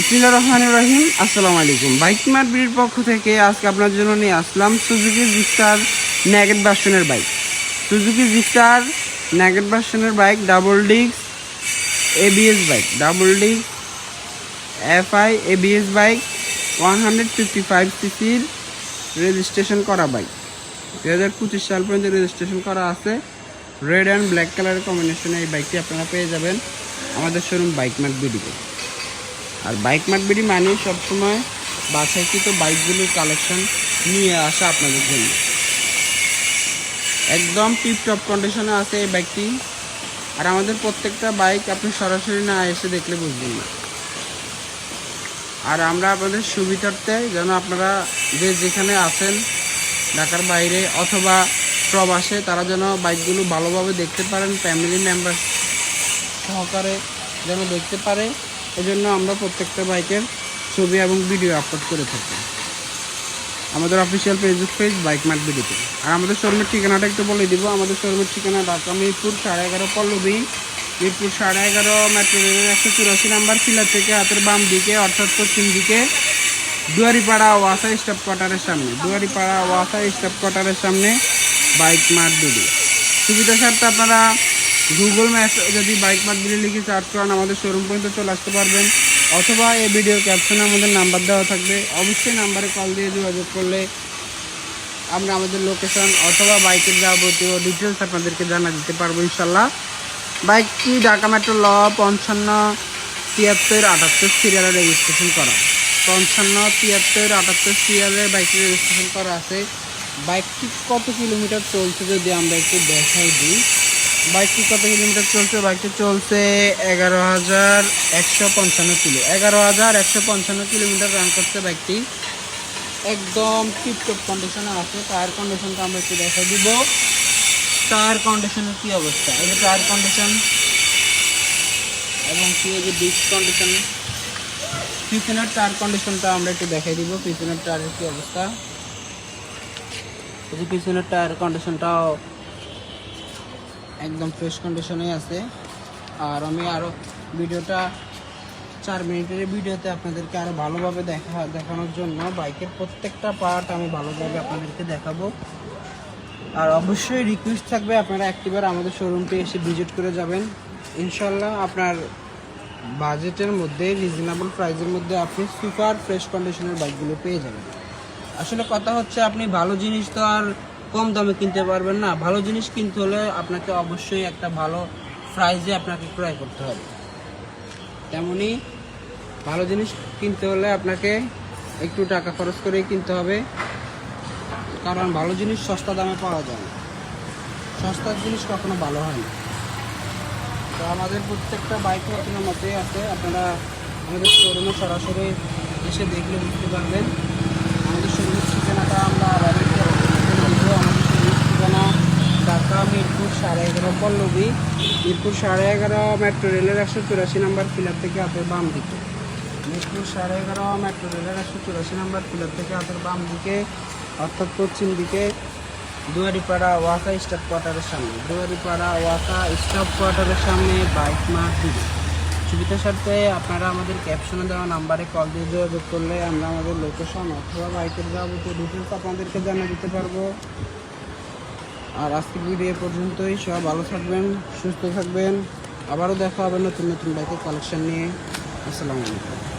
ইসমিল্লা রহমান রহিম, আসসালামু আলাইকুম। বাইক মার্বির পক্ষ থেকে আজকে আপনার জন্য নিয়ে আসলাম সুজুকি জিক্সার ন্যাগেট ভার্সনের বাইক। সুজুকি জিক্সার ন্যাগেট ভার্সনের bike, double disc ABS bike, double disc FI ABS bike one hundred fifty five সিসির রেজিস্ট্রেশন করা বাইক। দু হাজার পঁচিশ সাল পর্যন্ত রেজিস্ট্রেশন করা আছে। রেড অ্যান্ড ব্ল্যাক কালারের কম্বিনেশনে এই বাইকটি আপনারা পেয়ে যাবেন আমাদের শোরুম বাইক মার্ট বিডিতে। আর বাইক বিডি মানে সবসময় বাছাইকৃত বাইকগুলোর কালেকশন নিয়ে আসা আপনাদের জন্য। একদম টিপ টপ কন্ডিশনে আছে এই বাইকটি। আর আমাদের প্রত্যেকটা বাইক আপনি সরাসরি না এসে দেখলে বুঝবেন না। আর আমরা আপনাদের সুবিধার্থে যেন আপনারা যে যেখানে আছেন, ঢাকার বাইরে অথবা প্রবাসে, তারা যেন বাইকগুলো ভালোভাবে দেখতে পারেন, ফ্যামিলি মেম্বার সহকারে যেন দেখতে পারে। এজন্য আমরা প্রত্যেকটা বাইকের ছবি এবং ভিডিও আপলোড করে থাকি। আমাদের official Facebook page bike mart ভিডিওতে আর আমাদের শোরুমের ঠিকানাটা একটু বলে দিব। আমাদের শোরুমের ঠিকানা ঢাকা মিরপুর, সাড়ে এগারো পল্লবী। মিরপুর, সাড়ে এগারো মেট্রো একশো চুরাশি নাম্বার পিলার থেকে হাতের বাম দিকে, অর্থাৎ পশ্চিম দিকে দুয়ারিপাড়া ওয়াসা স্টাফ কোয়ার্টারের সামনে। দুয়ারিপাড়া ওয়াসা স্টাফ কোয়ার্টারের সামনে বাইক মার্ট ভিডিও সুবিধা স্বার্থে আপনারা গুগল ম্যাপ যদি বাইক মার্ট ভিডিও লিখে সার্চ করেন, আমাদের শোরুম পর্যন্ত চলে আসতে পারবেন। অথবা এই ভিডিও ক্যাপশনে আমাদের নাম্বার দেওয়া থাকবে। অবশ্যই নাম্বারে কল দিয়ে যোগাযোগ করলে আমরা আমাদের লোকেশন অথবা বাইকের যাবতীয় ডিটেলস আপনাদেরকে জানা দিতে পারব ইনশাল্লাহ বাইকটি ঢাকা মেট্রো ল পঞ্চান্ন তিয়াত্তর আটাত্তর সিরিয়ালে রেজিস্ট্রেশন করা। পঞ্চান্ন তিয়াত্তর আটাত্তর সিরিয়ালে বাইকটি রেজিস্ট্রেশন করা আছে। বাইকটি কত কিলোমিটার চলছে যদি আমরা একটু দেখাই দিই? বাইকটি কত কিলোমিটার চলছে? বাইকটি চলছে এগারো হাজার একশো পঞ্চান্ন কিলো। এগারো হাজার একশো পঞ্চান্ন কিলোমিটার রান করছে বাইকটি। একদম টিপটপ কন্ডিশনে আছে। টায়ার কন্ডিশনটা আমরা একটু দেখা দিব। টায়ার কন্ডিশনের কি অবস্থা? এই যে টায়ার কন্ডিশন এবং কি এই যে ডিস্ক কন্ডিশন পিছনের টায়ার কন্ডিশনটা আমরা একটু দেখাই দিব। পিছনের টায়ারের কি অবস্থা? এই যে পিছনের টায়ার কন্ডিশনটাও একদম ফ্রেশ কন্ডিশনে আছে। আর আমি আরও ভিডিওটা চার মিনিটের ভিডিওতে আপনাদেরকে আরও ভালোভাবে দেখা, দেখানোর জন্য বাইকের প্রত্যেকটা পার্ট আমি ভালোভাবে আপনাদেরকে দেখাবো। আর অবশ্যই রিকোয়েস্ট থাকবে আপনারা একটিবার আমাদের শোরুমটি এসে ভিজিট করে যাবেন। ইনশাল্লাহ আপনার বাজেটের মধ্যে রিজনেবল প্রাইসের মধ্যে আপনি সুপার ফ্রেশ কন্ডিশনের বাইকগুলো পেয়ে যাবেন। আসলে কথা হচ্ছে আপনি ভালো জিনিস তো আর কম দামে কিনতে পারবেন না। ভালো জিনিস কিনতে হলে আপনাকে অবশ্যই একটা ভালো প্রাইজে আপনাকে ক্রয় করতে হবে। তেমনি ভালো জিনিস কিনতে হলে আপনাকে একটু টাকা খরচ করেই কিনতে হবে। কারণ ভালো জিনিস সস্তা দামে পাওয়া যায় সস্তার জিনিস কখনো ভালো হয় না। তো আমাদের প্রত্যেকটা বাইক রচনার মতে আছে। আপনারা আমাদের শোরুমে সরাসরি এসে দেখলে বুঝতে পারবেন আমাদের শোরুমের ঠিকানাটা আমরা আবার একটু বলে দিব। আমাদের শোরুমের ঠিকানা ঢাকা মিরপুর সাড়ে এগারো পল্লবী মিরপুর সাড়ে এগারো মেট্রো রেলের একশো চুরাশি নাম্বার পিলার থেকে হাতের বাম দিকে। মিরপুর সাড়ে এগারো মেট্রো রেলের একশো চুরাশি নাম্বার পিলার থেকে হাতের বাম দিকে, অর্থাৎ পশ্চিম দিকে দুয়ারিপাড়া ওয়াকা স্টাফ কোয়ার্টারের সামনে। দুয়ারিপাড়া ওয়াকা স্টাফ কোয়ার্টারের সামনে বাইক দিবে সুবিধার সাথে আপনারা আমাদের ক্যাপশনে দেওয়া নাম্বারে কল দিয়ে যোগাযোগ করলে আমরা আমাদের লোকেশন অথবা বাইকের যাবতীয় ডিটেলস আপনাদেরকে জানিয়ে দিতে পারব। আর আজকে ভিডিও এ পর্যন্তই। সব ভালো থাকবেন, সুস্থ থাকবেন। আবারও দেখা হবে নতুন নতুন বাইকের কালেকশন নিয়ে। আসসালামু আলাইকুম।